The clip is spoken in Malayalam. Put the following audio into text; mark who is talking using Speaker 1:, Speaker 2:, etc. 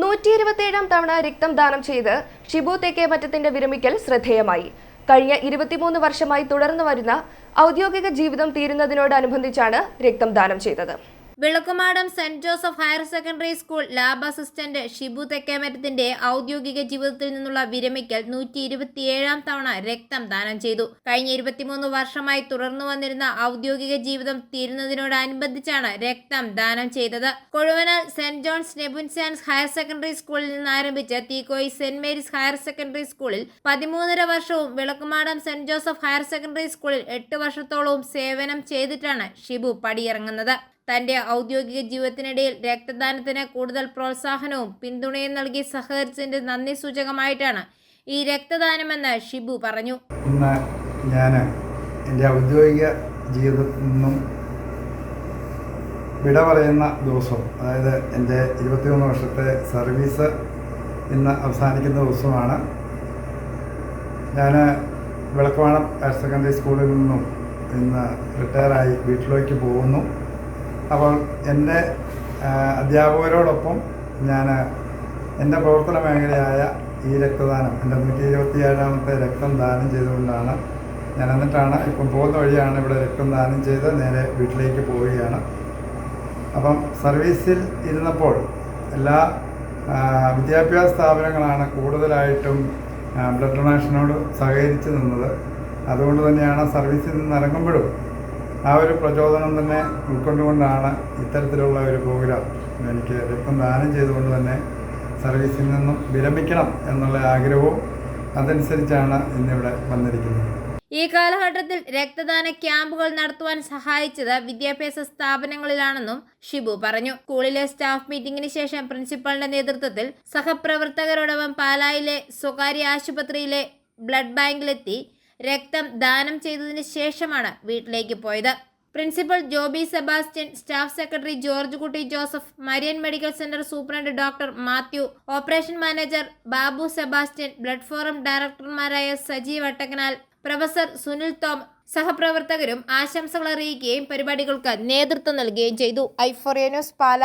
Speaker 1: നൂറ്റി ഇരുപത്തിയേഴാം തവണ രക്തം ദാനം ചെയ്ത് ഷിബു തേക്കേ മറ്റത്തിന്റെ വിരമിക്കൽ ശ്രദ്ധേയമായി. കഴിഞ്ഞ ഇരുപത്തിമൂന്ന് വർഷമായി തുടർന്നു വരുന്ന ഔദ്യോഗിക ജീവിതം തീരുന്നതിനോടനുബന്ധിച്ചാണ് രക്തം ദാനം ചെയ്തത്.
Speaker 2: വിളക്കുമാടം saint Joseph higher secondary school lab assistant Shibu തെക്കേമരത്തിന്റെ ഔദ്യോഗിക ജീവിതത്തിൽ നിന്നുള്ള വിരമിക്കൽ നൂറ്റി ഇരുപത്തിയേഴാം തവണ രക്തം ദാനം ചെയ്തു. കഴിഞ്ഞ ഇരുപത്തിമൂന്ന് വർഷമായി തുടർന്നു വന്നിരുന്ന ഔദ്യോഗിക ജീവിതം തീരുന്നതിനോടനുബന്ധിച്ചാണ് രക്തം ദാനം ചെയ്തത്. കൊഴുവനാൽ സെന്റ് ജോൺസ് നെബുൻസാൻസ് ഹയർ സെക്കൻഡറി സ്കൂളിൽ നിന്ന് ആരംഭിച്ച Theekoy saint Mary's higher secondary സ്കൂളിൽ പതിമൂന്നര വർഷവും Vilakkumadam saint Joseph higher secondary സ്കൂളിൽ എട്ട് വർഷത്തോളവും സേവനം ചെയ്തിട്ടാണ് ഷിബു പടിയിറങ്ങുന്നത്. തന്റെ ഔദ്യോഗിക ജീവിതത്തിനിടയിൽ രക്തദാനത്തിന് കൂടുതൽ പ്രോത്സാഹനവും പിന്തുണയും നൽകി സഹകരിച്ചതിന്റെ നന്ദി സൂചകമായിട്ടാണ് ഈ രക്തദാനമെന്ന് ഷിബു പറഞ്ഞു.
Speaker 3: ഇന്ന് ഞാൻ എന്റെ ഔദ്യോഗിക ജീവിതത്തിൽ നിന്നും വിട പറയുന്ന ദിവസം അതായത് എന്റെ ഇരുപത്തിമൂന്ന് വർഷത്തെ സർവീസ് ഇന്ന് അവസാനിക്കുന്ന ദിവസമാണ് ഞാൻ വിളക്കുവാണം ഹയർ സെക്കൻഡറി സ്കൂളിൽ നിന്നും ഇന്ന് റിട്ടയറായി വീട്ടിലേക്ക് പോകുന്നു. അപ്പോൾ എന്റെ അധ്യാപകരോടൊപ്പം ഞാൻ എന്റെ പ്രവർത്തന മേഖലയായ ഈ രക്തദാനം എന്റെ നൂറ്റി ഇരുപത്തി ഏഴാമത്തെ രക്തം ദാനം ചെയ്തുകൊണ്ടാണ് ഞാൻ എന്നിട്ടാണ് ഇപ്പം പോകുന്ന വഴിയാണ് ഇവിടെ രക്തം ദാനം ചെയ്ത് നേരെ വീട്ടിലേക്ക് പോവുകയാണ്. അപ്പം സർവീസിൽ ഇരുന്നപ്പോൾ എല്ലാ വിദ്യാഭ്യാസ സ്ഥാപനങ്ങളാണ് കൂടുതലായിട്ടും ബ്ലഡ് ഡൊണേഷനോട് സഹകരിച്ച് നിന്നത്. അതുകൊണ്ട് തന്നെയാണ് സർവീസിൽ നിന്ന് ഇറങ്ങുമ്പോഴും ആ ഒരു പ്രചോദനം തന്നെ ഉൾക്കൊണ്ടുകൊണ്ടാണ് ഇത്തരത്തിലുള്ള ഒരു പ്രോഗ്രാം എനിക്ക് രക്തം ദാനം ചെയ്തുകൊണ്ട് തന്നെ സർവീസിൽ നിന്നും വിരമിക്കണം എന്നുള്ള ആഗ്രഹവും അതനുസരിച്ചാണ് ഇന്നിവിടെ വന്നിരിക്കുന്നത്.
Speaker 2: ഈ കാലഘട്ടത്തിൽ രക്തദാന ക്യാമ്പുകൾ നടത്തുവാൻ സഹായിച്ചത് വിദ്യാഭ്യാസ സ്ഥാപനങ്ങളിലാണെന്നും ഷിബു പറഞ്ഞു. സ്കൂളിലെ സ്റ്റാഫ് മീറ്റിംഗിന് ശേഷം പ്രിൻസിപ്പലിന്റെ നേതൃത്വത്തിൽ സഹപ്രവർത്തകരോടൊപ്പം പാലായിലെ സ്വകാര്യ ആശുപത്രിയിലെ ബ്ലഡ് ബാങ്കിലെത്തി രക്തം ദാനം ചെയ്തതിന് ശേഷമാണ് വീട്ടിലേക്ക് പോയത്. Principal Joby Sebastian staff secretary George Kutty Joseph Marian medical centre superintendent doctor Mathew operation manager Babu Sebastian blood forum ഡയറക്ടർമാരായ Sajeev Vattakanal professor Sunil Thom സഹപ്രവർത്തകരും ആശംസകൾ അറിയിക്കുകയും പരിപാടികൾക്ക് നേതൃത്വം നൽകുകയും ചെയ്തു. ഐഫോറിയ ന്യൂസ് പാല.